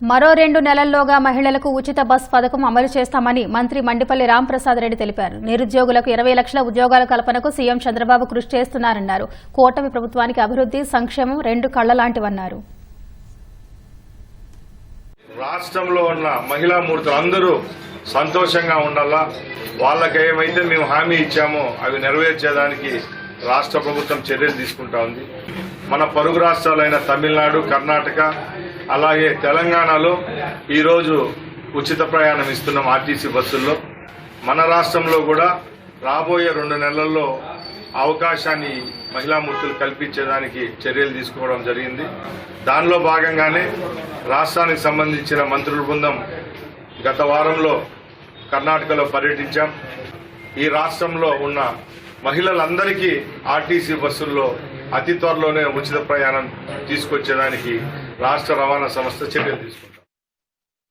మరో రెండు నెలల్లోగా మహిళలకు ఉచిత బస్ పథకం అమలు చేస్తామని మంత్రి మండిపల్లి రాంప్రసాద్ రెడ్డి తెలిపారు. నిరుద్యోగులకు ఇరవై లక్షల ఉద్యోగాల కల్పనకు సీఎం చంద్రబాబు కృషి చేస్తున్నారన్నారు. కూటమి ప్రభుత్వానికి అభివృద్ది సంక్షేమం రెండు కళ్ళలాంటివన్నారు రాష్ట్రంలో ఉన్న మహిళా మూర్తులు అందరూ సంతోషంగా ఉండాలా? వాళ్ళకి ఏమైతే మేము హామీ ఇచ్చామో అవి నెరవేర్చేదానికి రాష్ట్ర ప్రభుత్వం చర్యలు తీసుకుంటా ఉంది. మన పరుగు రాష్ట్రాలైన తమిళనాడు కర్ణాటక అలాగే తెలంగాణలో ఈరోజు ఉచిత ప్రయాణం ఇస్తున్నాం ఆర్టీసీ బస్సుల్లో. మన రాష్ట్రంలో కూడా రాబోయే రెండు నెలల్లో అవకాశాన్ని మహిళామూర్తులు కల్పించేదానికి చర్యలు తీసుకోవడం జరిగింది. దానిలో భాగంగానే రాష్ట్రానికి సంబంధించిన మంత్రుల బృందం గత వారంలో కర్ణాటకలో పర్యటించాం. ఈ రాష్ట్రంలో ఉన్న మహిళలందరికీ ఆర్టీసీ బస్సుల్లో అతి త్వరలోనే ఉచిత ప్రయాణం తీసుకొచ్చేదానికి రాష్ట్ర రవాణా సంస్థ చర్యలు తీసుకుంటాం.